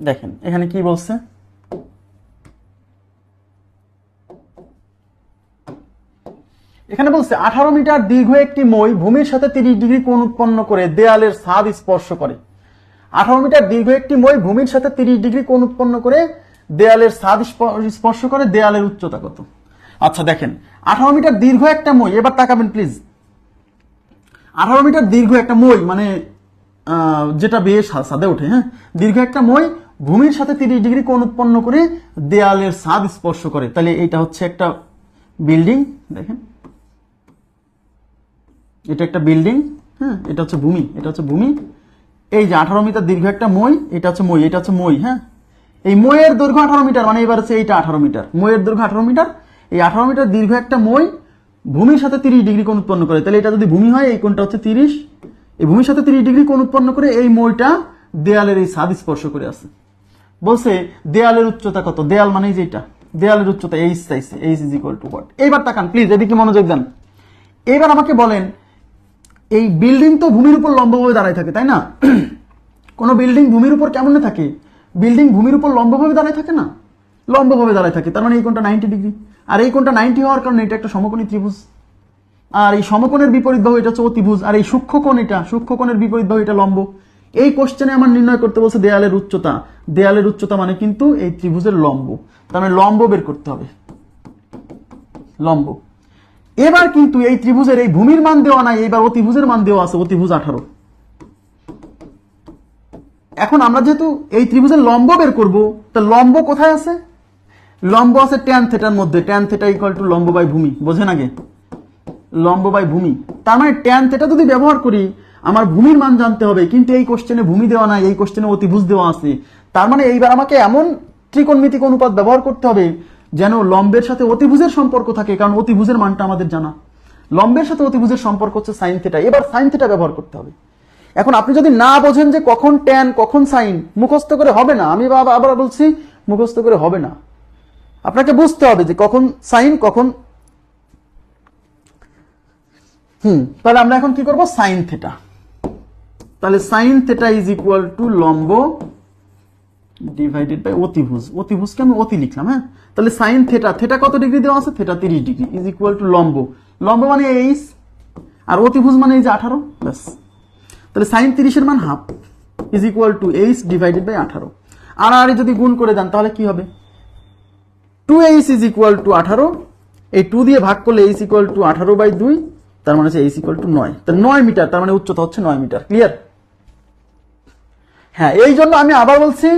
দেখেন, এখানে কি বলছে? এখানে বলছে, আঠারো মিটার দীর্ঘ একটি মই ভূমির সাথে তিরিশ ডিগ্রি কোণ উৎপন্ন করে দেয়ালের ছাদ স্পর্শ করে। আঠারো মিটার দীর্ঘ একটি মই ভূমির সাথে তিরিশ ডিগ্রি কোণ উৎপন্ন করে দেয়ালের ছাদ স্পর্শ করে দেয়ালের উচ্চতা কত? আচ্ছা দেখেন, আঠারো মিটার দীর্ঘ একটা মই, এবার তাকাবেন প্লিজ। আঠারো মিটার দীর্ঘ একটা মই মানে যেটা বেশ সাদে ওঠে হ্যাঁ? দীর্ঘ একটা মই ভূমির সাথে তিরিশ ডিগ্রি কোণ উৎপন্ন করে দেয়ালের ছাদ স্পর্শ করে। তাহলে এটা হচ্ছে একটা বিল্ডিং, দেখেন। এটা একটা বিল্ডিং হ্যাঁ এটা হচ্ছে ভূমি, এটা হচ্ছে ভূমি। এই যে আঠারো মিটার দীর্ঘ একটা মই, এটা হচ্ছে মই, এটা হচ্ছে মই হ্যাঁ। এই মইয়ের দৈর্ঘ্য আঠারো মিটার মানে এবার হচ্ছে এইটা আঠারো মিটার। মইয়ের দৈর্ঘ্য আঠারো মিটার, এই আঠারো মিটার দীর্ঘ একটা মই ভূমির সাথে তিরিশ ডিগ্রি কোণ উৎপন্ন করে। তাহলে এটা যদি ভূমি হয়, এই কোণটা হচ্ছে তিরিশ। এই ভূমির সাথে তিরিশ ডিগ্রি কোণ উৎপন্ন করে এই মইটা দেয়ালের এই ছাদ স্পর্শ করে আছে। বলছে, দেয়ালের উচ্চতা কত? দেয়াল মানে যেটা দেয়ালের উচ্চতা এইচ চাইছে H is equal to what এইবার তাকান প্লিজ এদিকে মনোযোগ দেন। এইবার আমাকে বলেন, এই বিল্ডিং তো ভূমির উপর লম্বভাবে দাঁড়ায় থাকে, তাই না? কোনো বিল্ডিং ভূমির উপর কেমনে থাকে? বিল্ডিং ভূমির উপর লম্বভাবে দাঁড়ায় থাকে না? লম্বভাবে দাঁড়ায় থাকে, তার মানে এই কোনটা নাইনটি ডিগ্রি আর এই কোনটা নাইনটি হওয়ার কারণে এটা একটা সমকোণী ত্রিভুজ। আর এই সমকোণের বিপরীত বাহু এটা হচ্ছে অতিভুজ, আর এই সূক্ষ্মকোণ এটা সূক্ষ্মকোণের বিপরীত বাহু এটা লম্ব। এই কোশ্চেনে আমার নির্ণয় করতে বলছে দেয়ালের উচ্চতা। দেয়ালের উচ্চতা মানে কিন্তু এই ত্রিভুজের লম্ব। তার মানে লম্ব বের করতে হবে। লম্ব। এবার কিন্তু এই ত্রিভুজের এই ভূমির মান দেওয়া নাই এবার অতিভুজের মান দেওয়া আছে অতিভুজ আঠারো। এখন আমরা যেহেতু এই ত্রিভুজের লম্ব বের করব, তা লম্ব কোথায় আছে? লম্ব আছে ট্যান থেটার মধ্যে। ট্যান থেটা ইকুয়াল টু লম্ব বাই ভূমি। বোঝেন আগে? লম্ব বাই ভূমি। তার মানে ট্যান থেটা যদি ব্যবহার করি আমার ভূমির মান জানতে হবে, কিন্তু এই কোশ্চেনে ভূমি দেওয়া নাই, এই কোশ্চেনে অতিভুজ দেওয়া আছে। তার মানে এইবার আমাকে এমন ত্রিকোণমিতিক অনুপাত ব্যবহার করতে হবে যেন লম্বের সাথে অতিভুজের সম্পর্ক থাকে, কারণ অতিভুজের মানটা আমাদের জানা। লম্বের সাথে অতিভুজের সম্পর্ক হচ্ছে সাইন থেটা এবার সাইন থেটা ব্যবহার করতে হবে। এখন আপনি যদি না বোঝেন যে কখন ট্যান কখন সাইন মুখস্থ করে হবে না, আমি বাবা আবার বলছি, মুখস্থ করে হবে না। আপনাকে বুঝতে হবে যে কখন সাইন কখন হুম, তাহলে আমরা এখন কি করব? সাইন থেটা তাহলে sine theta is equal to লম্ব ডিভাইডেড বাই অতিভুজ। অতিভুজকে আমি অতি লিখলাম হ্যাঁ? তাহলে সাইন থেটা থেটা কত ডিগ্রি দেওয়া আছে? থেটা তিরিশ ডিগ্রি ইজ ইকুয়াল টু লম্ব। লম্ব মানে এইচ, আর অতিভুজ মানে এই যে আঠারো, ব্যাস। তাহলে সাইন তিরিশের মান half is equal to H divided by আঠারো। আর আর যদি গুণ করে দেন, তাহলে কি হবে? Two H is equal to আঠারো। এই টু দিয়ে ভাগ করলে এইচ ইকুয়াল টু আঠারো বাই দুই, তার মানে হচ্ছে এইচ ইকুয়াল টু নয়। তাহলে নয় মিটার, তার মানে উচ্চতা হচ্ছে নয় মিটার ক্লিয়ার হ্যাঁ এই জন্য আমি আবার বলছি,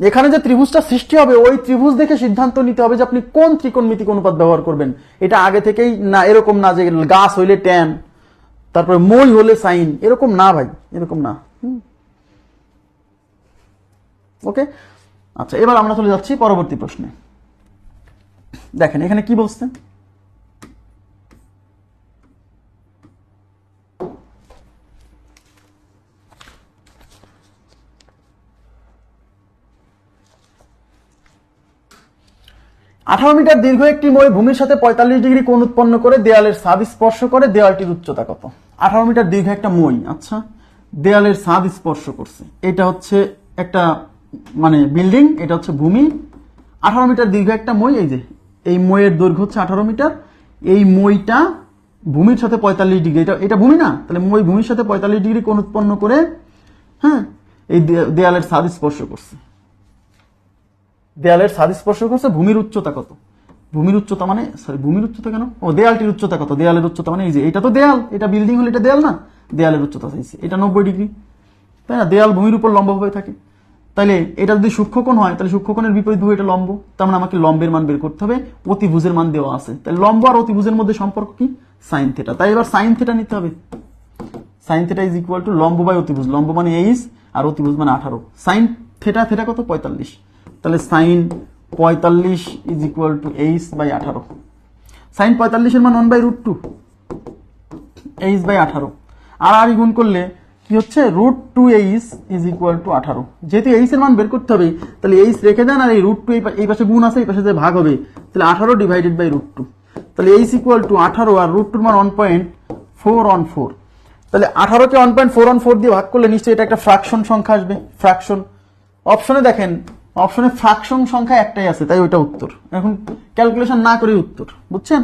এখানে যে ত্রিভুজটা সৃষ্টি হবে, ওই ত্রিভুজ দেখে সিদ্ধান্ত নিতে হবে যে আপনি কোন ত্রিকোণমিতিক অনুপাত ব্যবহার করবেন। এটা আগে থেকেই না, এরকম না যে গাছ হইলে ট্যান তারপরে মই হলে সাইন এরকম না ভাই, এরকম না। ওকে? আচ্ছা এবার আমরা চলে যাচ্ছি পরবর্তী প্রশ্নে। দেখেন, এখানে কি বলছে? আঠারো মিটার দীর্ঘ একটি মই ভূমির সাথে পঁয়তাল্লিশ ডিগ্রি কোণ উৎপন্ন করে দেয়ালের ছাদ স্পর্শ করে দেয়ালটির উচ্চতা কত? আঠারো মিটার দীর্ঘ একটা মই আচ্ছা। দেয়ালের ছাদ স্পর্শ করছে। এটা হচ্ছে একটা মানে বিল্ডিং, এটা হচ্ছে ভূমি। আঠারো মিটার দীর্ঘ একটা মই এই যে, এই মইয়ের দৈর্ঘ্য হচ্ছে আঠারো মিটার। এই মইটা ভূমির সাথে পঁয়তাল্লিশ ডিগ্রি, এটা এটা ভূমি না? তাহলে মই ভূমির সাথে পঁয়তাল্লিশ ডিগ্রি কোণ উৎপন্ন করে হ্যাঁ এই দেয়ালের ছাদ স্পর্শ করছে। দেয়ালের ছাদ স্পর্শ করছে, ভূমির উচ্চতা কত? ভূমির উচ্চতা মানে সরি ভূমির উচ্চতা কেন? ও, দেয়ালটির উচ্চতা কত? দেয়ালের উচ্চতা মানে এই যে, এটা তো দেয়াল, এটা বিল্ডিং হলে এটা দেয়াল না? দেয়ালের উচ্চতা চাইছে, এটা নব্বই ডিগ্রি। তাই না? দেয়াল ভূমির উপর লম্ব হয়ে থাকে। তাহলে এটা যদি সূক্ষ্মকোণ হয়, তাহলে সূক্ষ্মকোণের বিপরীত বাহু এটা লম্ব। তার মানে আমাকে লম্বের মান বের করতে হবে, অতিভুজের মান দেওয়া আছে। তাহলে লম্ব আর অতিভুজের মধ্যে সম্পর্ক কি? সাইন থেটা তাই এবার সাইন থেটা নিতে হবে। Sine theta is equal to লম্ব বাই অতিভুজ। লম্ব মানে এইচ আর অতিভুজ মানে আঠারো। সাইন থেটা থেটা কত? পঁয়তাল্লিশ। তাহলে সাইন পঁয়তাল্লিশ is equal to H by আঠারো। সাইন পঁয়তাল্লিশের মান one by root two H by আঠারো। আর আর গুণ করলে কি হচ্ছে? Root two H is equal to আঠারো। যেহেতু এইচ এর মান বের করতে হবে, তাহলে এইচ রেখে দেন আর এই রুট টু এই পাশে গুণ আছে, এই পাশে যে ভাগ হবে, তাহলে আঠারো ডিভাইডেড বাই রুট টু তাহলে এইচ ইকুয়াল টু আঠারো আর রুট টুর মান one point four one four তাহলে আঠারোকে one point four one four দিয়ে ভাগ করলে নিশ্চয়ই এটা একটা ফ্রাকশন সংখ্যা আসবে। ফ্রাকশন অপশনে দেখেন অপশনে ফ্রাকশন সংখ্যা একটাই আছে, তাই ওইটা উত্তর। এখন ক্যালকুলেশন না করেই উত্তর, বুঝছেন?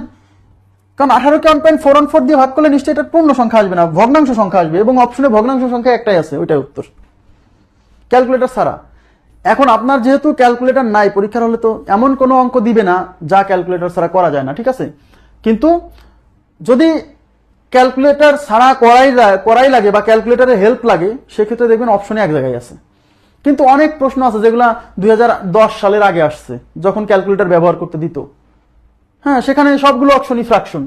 কারণ আঠারোকে one point four one four দিয়ে ভাগ করলে নিশ্চয়ই এটা পূর্ণ সংখ্যা আসবে না, ভগ্নাংশ সংখ্যা আসবে, এবং অপশনে ভগ্নাংশ সংখ্যা একটাই আছে, ওইটাই উত্তর। ক্যালকুলেটর ছাড়া। এখন আপনার যেহেতু ক্যালকুলেটর নাই, পরীক্ষার হলে তো এমন কোনো অঙ্ক দিবে না যা ক্যালকুলেটর ছাড়া করা যায় না, ঠিক আছে? কিন্তু যদি ক্যালকুলেটর ছাড়া করাই করাই লাগে বা ক্যালকুলেটরের হেল্প লাগে, সেক্ষেত্রে দেখবেন অপশনে এক জায়গায় আছে। কিন্তু অনেক প্রশ্ন আছে যেগুলা দুই সালের আগে আসছে, যখন ক্যালকুলেটর ব্যবহার করতে দিত। হ্যাঁ সেখানে সবগুলো অপশনই ফ্র্যাকশন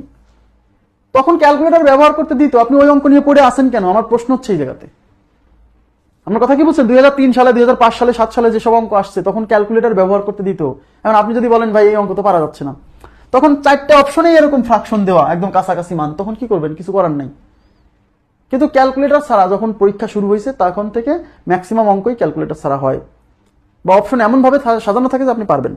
তখন ক্যালকুলেটর ব্যবহার করতে দিত, আপনি ওই অঙ্ক নিয়ে পড়ে আসেন কেন? আমার প্রশ্ন হচ্ছে এই জায়গাতে। আমার কথা কি বলছেন? দুই হাজার তিন সালে, দুই হাজার পাঁচ সালে, সাত সালে যেসব অঙ্ক আসছে, তখন ক্যালকুলেটর ব্যবহার করতে দিত। এখন আপনি যদি বলেন, ভাই, এই অঙ্ক তো পারা যাচ্ছে না। তখন চারটে অপশনেই এরকম ফ্রাকশন দেওয়া, একদম কাছাকাছি মান। তখন কি করবেন? কিছু করার নাই। কিন্তু ক্যালকুলেটর ছাড়া যখন পরীক্ষা শুরু হয়েছে, তখন থেকে ম্যাক্সিমাম অঙ্কই ক্যালকুলেটর ছাড়া হয়। বা অপশন এমনভাবে সাজানো থাকে যে আপনি পারবেন।